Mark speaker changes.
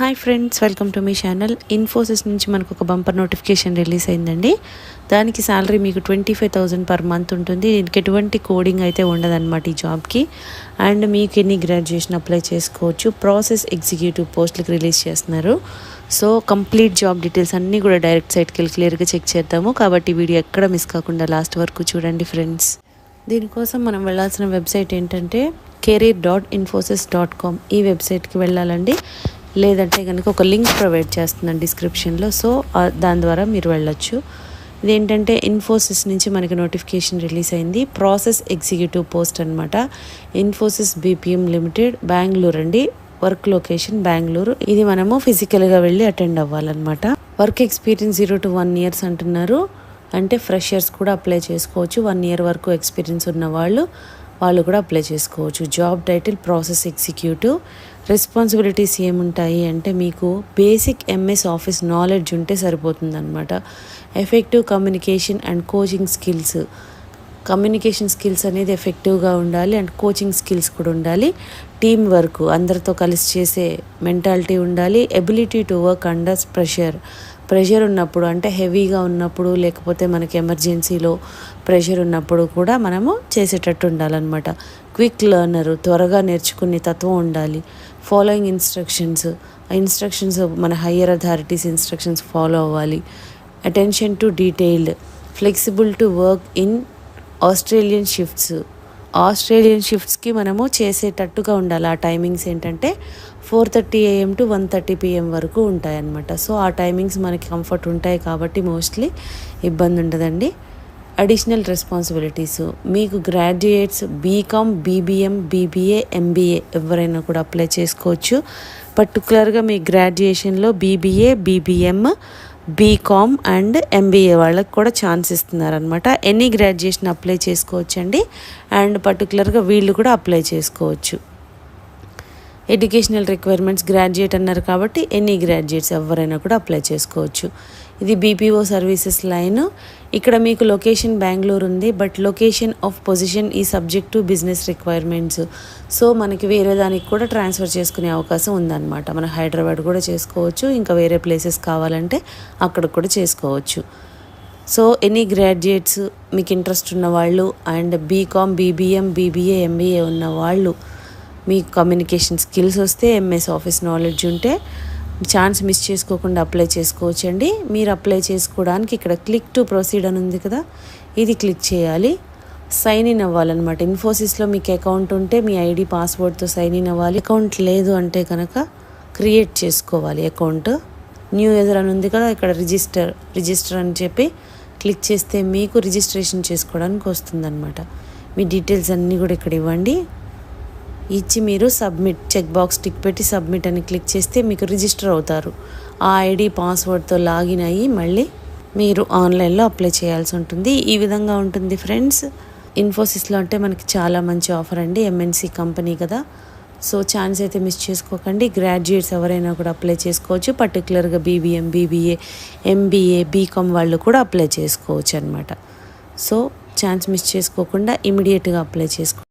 Speaker 1: Hi friends welcome to మీ channel Infosys నుంచి మనకు ఒక బంపర్ నోటిఫికేషన్ రిలీజ్ అయిందండి. దానికి శాలరీ మీకు twenty five thousand per month ఉంటుంది. దీనికి ఎటువంటి కోడింగ్ అయితే ఉండదన్నమాట ఈ జాబ్కి అండ్ మీకు ఎన్ని గ్రాడ్యుయేషన్ అప్లై చేసుకోవచ్చు ప్రాసెస్ ఎగ్జిక్యూటివ్ పోస్టులకు రిలీజ్ చేస్తున్నారు. సో కంప్లీట్ జాబ్ డీటెయిల్స్ అన్నీ కూడా డైరెక్ట్ సైట్కి వెళ్ళి క్లియర్గా చెక్ చేద్దాము. కాబట్టి వీడియో ఎక్కడ మిస్ కాకుండా లాస్ట్ వరకు చూడండి ఫ్రెండ్స్ దీనికోసం మనం వెళ్ళాల్సిన వెబ్సైట్ ఏంటంటే career dot Infosys dot com ఈ వెబ్సైట్కి వెళ్ళాలండి. లేదంటే కనుక ఒక లింక్ ప్రొవైడ్ చేస్తున్నాను డిస్క్రిప్షన్లో. సో దాని ద్వారా మీరు వెళ్ళొచ్చు. ఇదేంటంటే ఇన్ఫోసిస్ నుంచి మనకి నోటిఫికేషన్ రిలీజ్ అయింది. ప్రాసెస్ ఎగ్జిక్యూటివ్ పోస్ట్ అనమాట ఇన్ఫోసిస్ బీపీఎం లిమిటెడ్ బెంగళూరు అండి. Work location Bengaluru. ఇది మనము ఫిజికల్గా వెళ్ళి అటెండ్ అవ్వాలన్నమాట. Work experience zero to one years అంటున్నారు. అంటే ఫ్రెషర్స్ కూడా అప్లై చేసుకోవచ్చు. వన్ ఇయర్ వరకు ఎక్స్పీరియన్స్ ఉన్న వాళ్ళు వాళ్ళు కూడా అప్లై చేసుకోవచ్చు. Job title process executive responsibilities ఏముంటాయి అంటే మీకు బేసిక్ ఎంఎస్ ఆఫీస్ నాలెడ్జ్ ఉంటే సరిపోతుంది అనమాట effective communication and coaching skills communication skills అనేది ఎఫెక్టివ్గా ఉండాలి అండ్ కోచింగ్ స్కిల్స్ కూడా ఉండాలి. టీం వర్క్ అందరితో కలిసి చేసే మెంటాలిటీ ఉండాలి. Ability to work under pressure. Pressure ఉన్నప్పుడు అంటే హెవీగా ఉన్నప్పుడు లేకపోతే మనకి ఎమర్జెన్సీలో ప్రెషర్ ఉన్నప్పుడు కూడా మనము చేసేటట్టు ఉండాలన్నమాట. క్విక్ లెర్నర్ త్వరగా నేర్చుకునే తత్వం ఉండాలి. ఫాలోయింగ్ ఇన్స్ట్రక్షన్స్ ఆ ఇన్స్ట్రక్షన్స్ మన హయ్యర్ అథారిటీస్ ఇన్స్ట్రక్షన్స్ ఫాలో అవ్వాలి. Attention to detailed flexible to work in Australian shifts. Australian షిఫ్ట్స్కి మనము చేసేటట్టుగా ఉండాలి. ఆ టైమింగ్స్ ఏంటంటే four thirty AM to one thirty PM వరకు ఉంటాయన్నమాట. సో ఆ టైమింగ్స్ మనకి కంఫర్ట్ ఉంటాయి కాబట్టి మోస్ట్లీ ఇబ్బంది ఉండదండి. Additional responsibilities. మీకు graduates BCom BBM BBA MBA ఎవరైనా కూడా అప్లై చేసుకోవచ్చు. పర్టికులర్గా మీ గ్రాడ్యుయేషన్లో BBA BBM BCom and MBA వాళ్ళకి కూడా ఛాన్స్ ఇస్తున్నారనమాట ఎనీ గ్రాడ్యుయేషన్ అప్లై చేసుకోవచ్చండి. అండ్ పర్టికులర్గా వీళ్ళు కూడా అప్లై చేసుకోవచ్చు. ఎడ్యుకేషనల్ రిక్వైర్మెంట్స్ గ్రాడ్యుయేట్ అన్నారు కాబట్టి ఎనీ గ్రాడ్యుయేట్స్ ఎవరైనా కూడా అప్లై చేసుకోవచ్చు. ఇది బీపీఓ సర్వీసెస్ లైన్. ఇక్కడ మీకు లొకేషన్ బెంగళూరు ఉంది బట్ లొకేషన్ ఆఫ్ పొజిషన్ ఈ subject to business requirements. So మనకి వేరే దానికి కూడా ట్రాన్స్ఫర్ చేసుకునే అవకాశం ఉందన్నమాట. మనం హైదరాబాద్ కూడా చేసుకోవచ్చు ఇంకా వేరే ప్లేసెస్ కావాలంటే అక్కడ కూడా చేసుకోవచ్చు. సో ఎనీ గ్రాడ్యుయేట్స్ మీకు ఇంట్రెస్ట్ ఉన్న వాళ్ళు and BCom BBM BBA MBA ఉన్న వాళ్ళు మీకు కమ్యూనికేషన్ స్కిల్స్ వస్తే ఎంఎస్ ఆఫీస్ నాలెడ్జ్ ఉంటే ఛాన్స్ మిస్ చేసుకోకుండా అప్లై చేసుకోవచ్చండి. మీరు అప్లై చేసుకోవడానికి ఇక్కడ క్లిక్ టు ప్రొసీడ్ అని ఉంది కదా ఇది క్లిక్ చేయాలి. సైన్ ఇన్ అవ్వాలన్నమాట. ఇన్ఫోసిస్లో మీకు అకౌంట్ ఉంటే మీ ఐడి పాస్వర్డ్తో సైన్ ఇన్ అవ్వాలి. అకౌంట్ లేదు అంటే కనుక క్రియేట్ చేసుకోవాలి అకౌంట్ న్యూ యూజర్ అని ఉంది కదా ఇక్కడ రిజిస్టర్ రిజిస్టర్ అని చెప్పి క్లిక్ చేస్తే మీకు రిజిస్ట్రేషన్ చేసుకోవడానికి వస్తుందన్నమాట. మీ డీటెయిల్స్ అన్నీ కూడా ఇక్కడ ఇవ్వండి. ఇచ్చి మీరు సబ్మిట్ చెక్ బాక్స్ టిక్ పెట్టి సబ్మిట్ అని క్లిక్ చేస్తే మీకు రిజిస్టర్ అవుతారు. ఆ ఐడి పాస్వర్డ్తో లాగిన్ అయ్యి మళ్ళీ మీరు ఆన్లైన్లో అప్లై చేయాల్సి ఉంటుంది. ఈ విధంగా ఉంటుంది ఫ్రెండ్స్. ఇన్ఫోసిస్లో అంటే మనకి చాలా మంచి ఆఫర్ అండి. ఎంఎన్సి కంపెనీ కదా. సో ఛాన్స్ అయితే మిస్ చేసుకోకండి. గ్రాడ్యుయేట్స్ ఎవరైనా కూడా అప్లై చేసుకోవచ్చు. పర్టికులర్గా బీబీఎం బీబీఏ ఎంబీఏ బీకామ్ వాళ్ళు కూడా అప్లై చేసుకోవచ్చు అనమాట సో ఛాన్స్ మిస్ చేసుకోకుండా ఇమీడియట్గా అప్లై చేసుకో